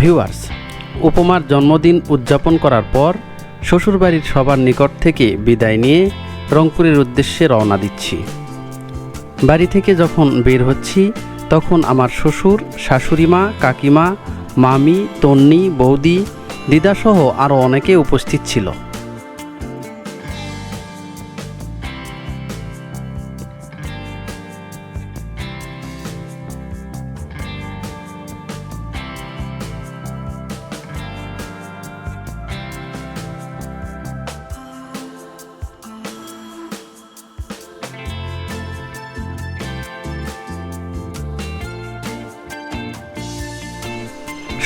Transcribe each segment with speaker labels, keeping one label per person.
Speaker 1: Viewers, উপমার জন্মদিন উদযাপন করার পর শ্বশুরবাড়ির সবার নিকট থেকে বিদায় নিয়ে রংপুরের উদ্দেশ্যে রওনা দিচ্ছি। বাড়ি থেকে যখন বের হচ্ছি, তখন আমার শ্বশুর শাশুড়িমা কাকিমা, মামি, তন্নি, বৌদি, দিদাসহ আরও অনেকে উপস্থিত ছিল।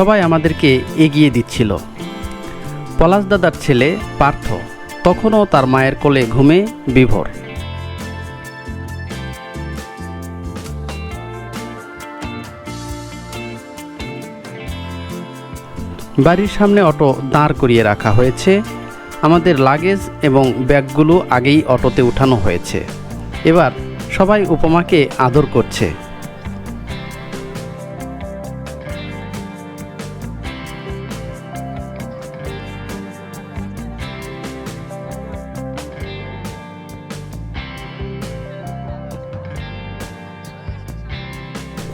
Speaker 1: সবাই আমাদেরকে এগিয়ে দিচ্ছিল। পলাশ দাদার ছেলে পার্থ তখনও তার মায়ের কোলে ঘুমে বিভোর। বাড়ির সামনে অটো দাঁড় করিয়ে রাখা হয়েছে। আমাদের লাগেজ এবং ব্যাগগুলো আগেই অটোতে উঠানো হয়েছে। এবার সবাই উপমাকে আদর করছে।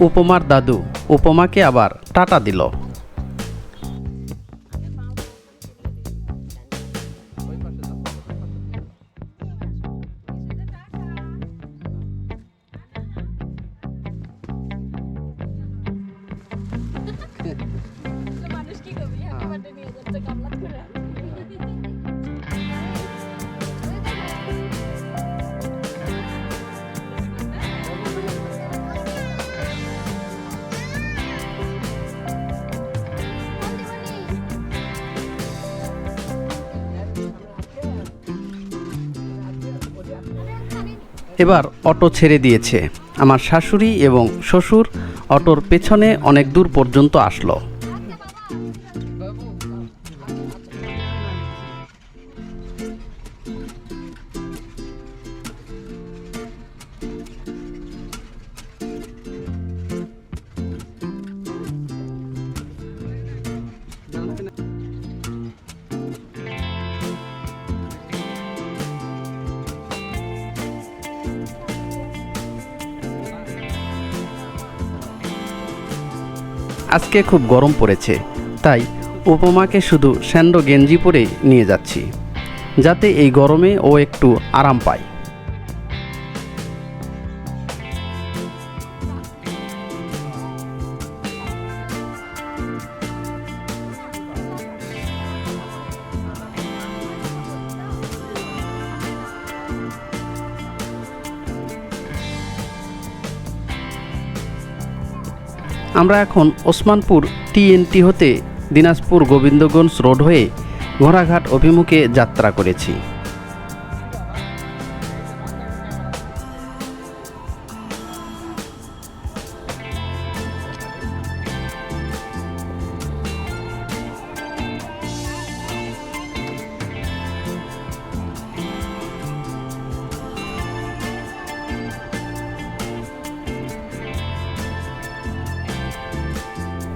Speaker 1: উপমার দাদু উপমাকে আবার টাটা দিল।
Speaker 2: মানুষ কি করবে? নিয়ে যাচ্ছে করে
Speaker 1: এবার অটো ছেড়ে দিয়েছে। আমার শাশুড়ি এবং শ্বশুর অটোর পেছনে অনেক দূর পর্যন্ত আসলো। আজকে খুব গরম পড়েছে, তাই উপমাকে শুধু স্যান্ডো গেঞ্জি পরে নিয়ে যাচ্ছি, যাতে এই গরমে ও একটু আরাম পায়। আমরা এখন ওসমানপুর টিএনটি হতে দিনাজপুর গোবিন্দগঞ্জ রোড হয়ে ঘোড়াঘাট অভিমুখে যাত্রা করেছি।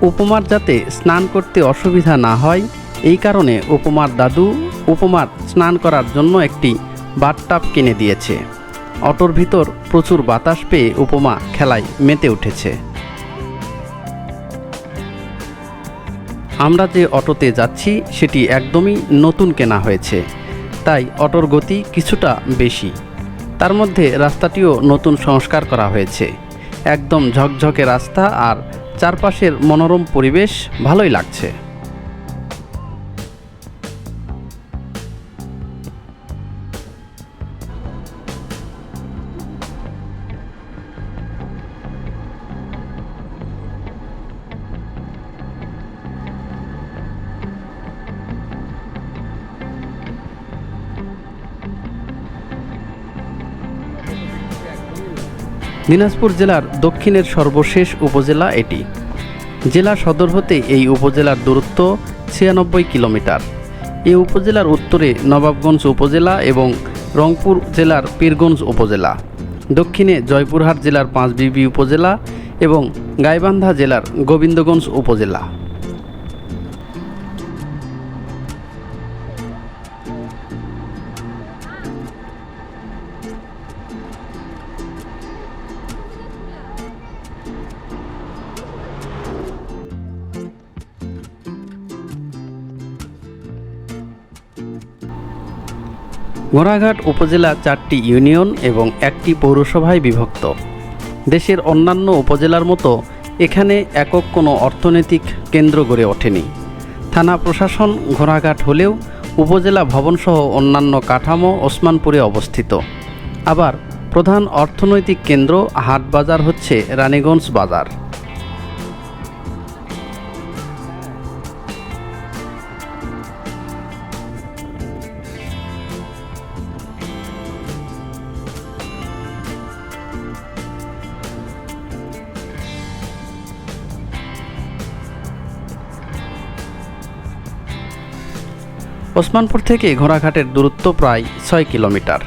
Speaker 1: উপমার যাতে স্নান করতে অসুবিধা না হয়, এই কারণে উপমার দাদু উপমার স্নান করার জন্য একটি বাথটাব কিনে দিয়েছে। অটোর ভিতর প্রচুর বাতাস পেয়ে উপমা খেলায় মেতে উঠেছে। আমরা যে অটোতে যাচ্ছি, সেটি একদমই নতুন কেনা হয়েছে। তাই অটোর গতি কিছুটা বেশি। তার মধ্যে রাস্তাটিও নতুন সংস্কার করা হয়েছে। একদম ঝকঝকে রাস্তা আর চারপাশের মনোরম পরিবেশ ভালোই লাগছে। দিনাজপুর জেলার দক্ষিণের সর্বশেষ উপজেলা এটি। জেলা সদর হতে এই উপজেলার দূরত্ব ছিয়ানব্বই কিলোমিটার। এই উপজেলার উত্তরে নবাবগঞ্জ উপজেলা এবং রংপুর জেলার পীরগঞ্জ উপজেলা। দক্ষিণে জয়পুরহাট জেলার পাঁচবিবি উপজেলা এবং গাইবান্ধা জেলার গোবিন্দগঞ্জ উপজেলা। ঘোড়াঘাট উপজেলা চারটি ইউনিয়ন এবং একটি পৌরসভায় বিভক্ত। দেশের অন্যান্য উপজেলার মতো এখানে একক কোনো অর্থনৈতিক কেন্দ্র গড়ে ওঠেনি। থানা প্রশাসন ঘোড়াঘাট হলেও উপজেলা ভবনসহ অন্যান্য কাঠামো ওসমানপুরে অবস্থিত। আবার প্রধান অর্থনৈতিক কেন্দ্র হাট বাজার হচ্ছে রানীগঞ্জ বাজার। ওসমানপুর থেকে ঘোড়াঘাটের দূরত্ব প্রায় ছয় কিলোমিটার।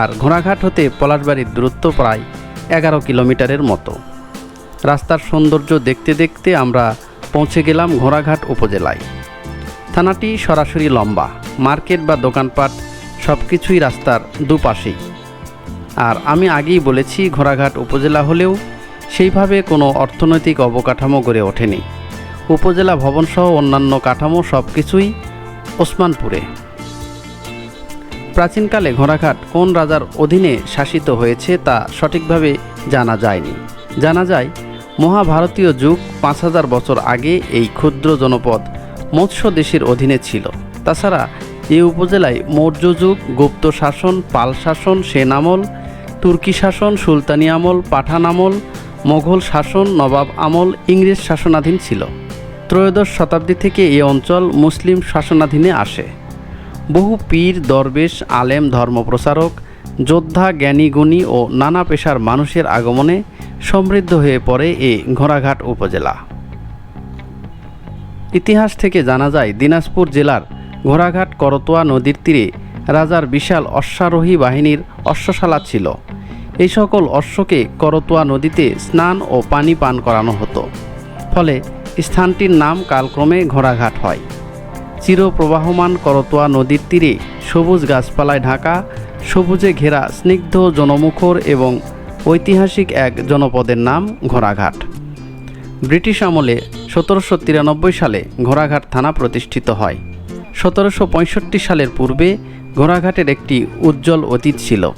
Speaker 1: আর ঘোড়াঘাট হতে পলাশবাড়ির দূরত্ব প্রায় এগারো কিলোমিটারের মতো। রাস্তার সৌন্দর্য দেখতে দেখতে আমরা পৌঁছে গেলাম ঘোড়াঘাট উপজেলায়। থানাটি সরাসরি লম্বা, মার্কেট বা দোকানপাট সব কিছুই রাস্তার দুপাশেই। আর আমি আগেই বলেছি, ঘোড়াঘাট উপজেলা হলেও সেইভাবে কোনো অর্থনৈতিক অবকাঠামো গড়ে ওঠেনি। উপজেলা ভবনসহ অন্যান্য কাঠামো সব কিছুই ওসমানপুরে। প্রাচীনকালে ঘোড়াঘাট কোন রাজার অধীনে শাসিত হয়েছে তা সঠিকভাবে জানা যায়নি। জানা যায়, মহাভারতীয় যুগ পাঁচ হাজার বছর আগে এই ক্ষুদ্র জনপদ মৎস্য দেশের অধীনে ছিল। তাছাড়া এ উপজেলায় মৌর্য যুগ, গুপ্ত শাসন, পাল শাসন, সেন আমল, তুর্কি শাসন, সুলতানি আমল, পাঠান আমল, মোঘল শাসন, নবাব আমল, ইংরেজ শাসনাধীন ছিল। ত্রয়োদশ শতাব্দী থেকে এই অঞ্চল মুসলিম শাসনাধীনে আসে। বহু পীর, দরবেশ, আলেম, ধর্মপ্রচারক, যোদ্ধা জ্ঞানী গুণী ও নানা পেশার মানুষের আগমনে সমৃদ্ধ হয়ে পড়ে এই ঘোড়াঘাট উপজেলা। ইতিহাস থেকে জানা যায়, দিনাজপুর জেলার ঘোড়াঘাট করতোয়া নদীর তীরে রাজার বিশাল অশ্বারোহী বাহিনীর অশ্বশালা ছিল। এই সকল অশ্বকে করতোয়া নদীতে স্নান ও পানি পান করানো হতো। ফলে স্থানটির নাম কালক্রমে ঘোড়াঘাট হয়। চিরপ্রবাহমান করতোয়া নদীর তীরে সবুজ গাছপালায় ঢাকা, সবুজে ঘেরা স্নিগ্ধ জনমুখর এবং ঐতিহাসিক এক জনপদের নাম ঘোড়াঘাট। ব্রিটিশ আমলে সতেরোশো তিরানব্বই সালে ঘোড়াঘাট থানা প্রতিষ্ঠিত হয়। সতেরোশো পঁয়ষট্টি সালের পূর্বে ঘোড়াঘাটের একটি উজ্জ্বল অতীত ছিল।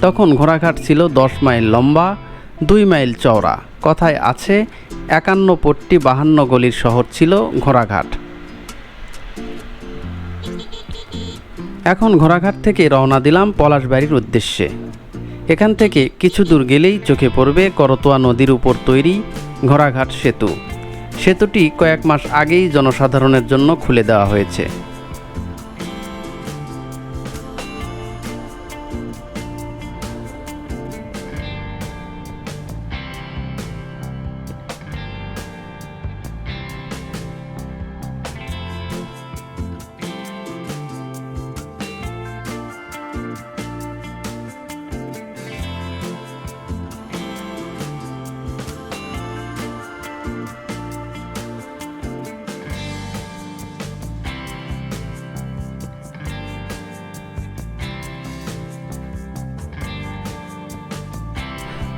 Speaker 1: তখন ঘোড়াঘাট ছিল দশ মাইল লম্বা, দুই মাইল চওড়া। কথায় আছে, একান্ন পট্টি বাহান্ন গলির শহর ছিল ঘোড়াঘাট। এখন ঘোড়াঘাট থেকে রওনা দিলাম পলাশবাড়ির উদ্দেশ্যে। এখান থেকে কিছু দূর গেলেই চোখে পড়বে করতোয়া নদীর উপর তৈরি ঘোড়াঘাট সেতু। সেতুটি কয়েক মাস আগেই জনসাধারণের জন্য খুলে দেওয়া হয়েছে।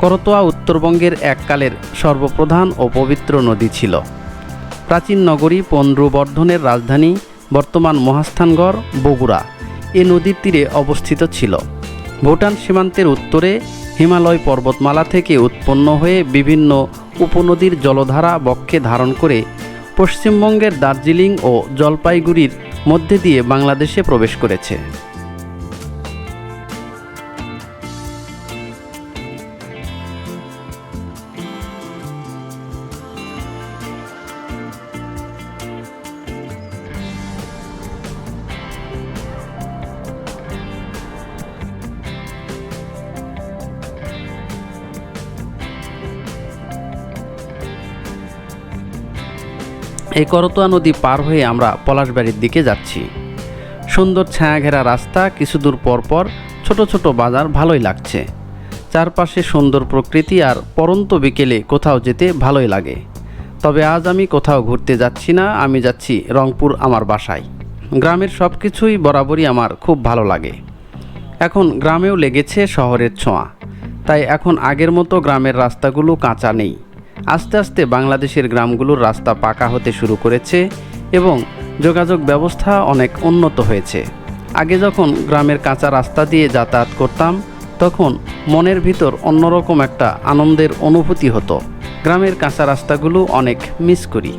Speaker 1: করতোয়া উত্তরবঙ্গের এককালের সর্বপ্রধান ও পবিত্র নদী ছিল। প্রাচীন নগরী পন্ড্রবর্ধনের রাজধানী, বর্তমান মহাস্থানগড় বগুড়া। এ নদীর তীরে অবস্থিত ছিল। ভুটান সীমান্তের উত্তরে হিমালয় পর্বতমালা থেকে উৎপন্ন হয়ে বিভিন্ন উপনদীর জলধারা বক্ষে ধারণ করে পশ্চিমবঙ্গের দার্জিলিং ও জলপাইগুড়ির মধ্যে দিয়ে বাংলাদেশে প্রবেশ করেছে। এই করতোয়া নদী পার হয়ে আমরা পলাশবাড়ির দিকে যাচ্ছি। সুন্দর ছায়াঘেরা রাস্তা, কিছু দূর পরপর পর ছোট ছোট বাজার ভালোই লাগছে। চারপাশে সুন্দর প্রকৃতি আর পরন্ত বিকেলে কোথাও যেতে ভালোই লাগে। তবে আজ আমি কোথাও ঘুরতে যাচ্ছি না, আমি যাচ্ছি রংপুর আমার বাসায়। গ্রামের সব কিছুই বরাবরই আমার খুব ভালো লাগে। এখন গ্রামেও লেগেছে শহরের ছোঁয়া। তাই এখন আগের মতো গ্রামের রাস্তাগুলো কাঁচা নেই। আস্তে আস্তে বাংলাদেশের গ্রামগুলোর রাস্তা পাকা হতে শুরু করেছে এবং যোগাযোগ ব্যবস্থা অনেক উন্নত হয়েছে। আগে যখন গ্রামের কাঁচা রাস্তা দিয়ে যাতায়াত করতাম, তখন মনের ভিতর অন্যরকম একটা আনন্দের অনুভূতি হতো। গ্রামের কাঁচা রাস্তাগুলো অনেক মিস করি।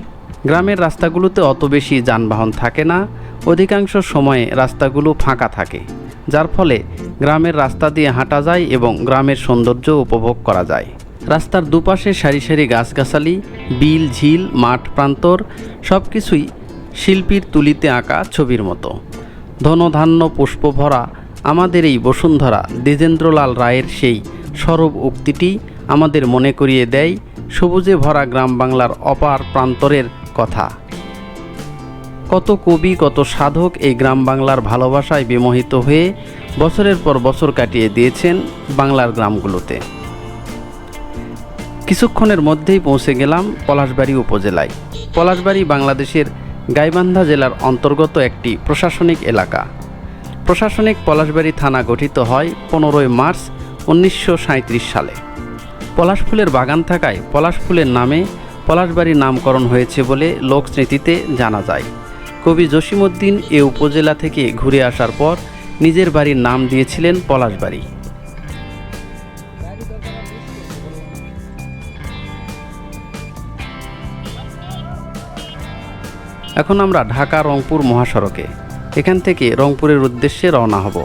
Speaker 1: গ্রামের রাস্তাগুলোতে অত বেশি যানবাহন থাকে না, অধিকাংশ সময়ে রাস্তাগুলো ফাঁকা থাকে, যার ফলে গ্রামের রাস্তা দিয়ে হাঁটা যায় এবং গ্রামের সৌন্দর্য উপভোগ করা যায়। রাস্তার দুপাশে সারি সারি গাছগাছালি, বিল, ঝিল, মাঠ, প্রান্তর সব কিছুই শিল্পীর তুলিতে আঁকা ছবির মতো। ধনধান্য পুষ্প ভরা আমাদের এই বসুন্ধরা দ্বিজেন্দ্রলাল রায়ের সেই সরব উক্তিটি আমাদের মনে করিয়ে দেয় সবুজে ভরা গ্রাম বাংলার অপার প্রান্তরের কথা। কত কবি, কত সাধক এই গ্রাম বাংলার ভালোবাসায় বিমোহিত হয়ে বছরের পর বছর কাটিয়ে দিয়েছেন বাংলার গ্রামগুলোতে। কিছুক্ষণের মধ্যেই পৌঁছে গেলাম পলাশবাড়ি উপজেলায়। পলাশবাড়ি বাংলাদেশের গাইবান্ধা জেলার অন্তর্গত একটি প্রশাসনিক এলাকা। প্রশাসনিক পলাশবাড়ি থানা গঠিত হয় পনেরোই মার্চ উনিশশো সাঁইত্রিশ সালে। পলাশ ফুলের বাগান থাকায় পলাশ ফুলের নামে পলাশবাড়ির নামকরণ হয়েছে বলে লোকস্মৃতিতে জানা যায়। কবি জসিমউদ্দিন এ উপজেলা থেকে ঘুরে আসার পর নিজের বাড়ির নাম দিয়েছিলেন পলাশবাড়ি। এখন আমরা ঢাকা রংপুর মহাসড়কে। এখান থেকে রংপুরের উদ্দেশ্যে রওনা হব।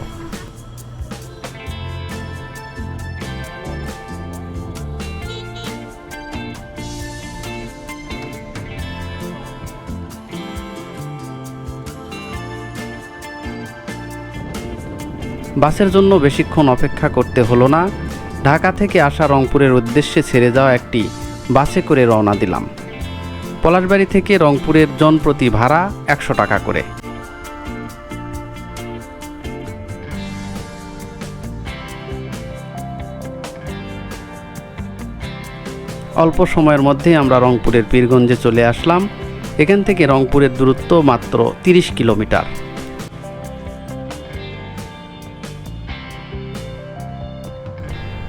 Speaker 1: বাসের জন্য বেশিক্ষণ অপেক্ষা করতে হলো না। ঢাকা থেকে আসা রংপুরের উদ্দেশ্যে ছেড়ে যাওয়া একটি বাসে করে রওনা দিলাম। পলাশবাড়ি থেকে রংপুরের জনপ্রতি ভাড়া একশো টাকা করে। অল্প সময়ের মধ্যেই আমরা রংপুরের পীরগঞ্জে চলে আসলাম। এখান থেকে রংপুরের দূরত্ব মাত্র তিরিশ কিলোমিটার।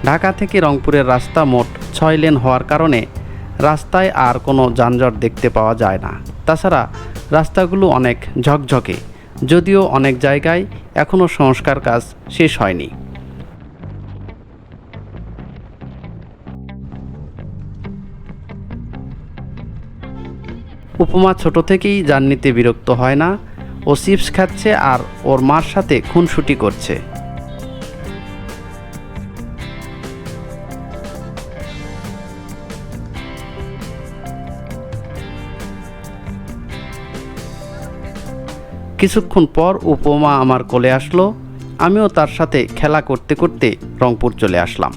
Speaker 1: ঢাকা থেকে রংপুরের রাস্তা মোট ছয় লেন হওয়ার কারণে রাস্তায় আর কোনো যানজট দেখতে পাওয়া যায় না। তাছাড়া রাস্তাগুলো অনেক ঝকঝকে, যদিও অনেক জায়গায় এখনও সংস্কার কাজ শেষ হয়নি। উপমা ছোট থেকেই জার্নিতে বিরক্ত হয় না, ও চিপস খাচ্ছে আর ওর মার সাথে খুনসুটি করছে। কিছুক্ষণ পর উপমা আমার কোলে আসলো। আমিও তার সাথে খেলা করতে করতে রংপুর চলে আসলাম।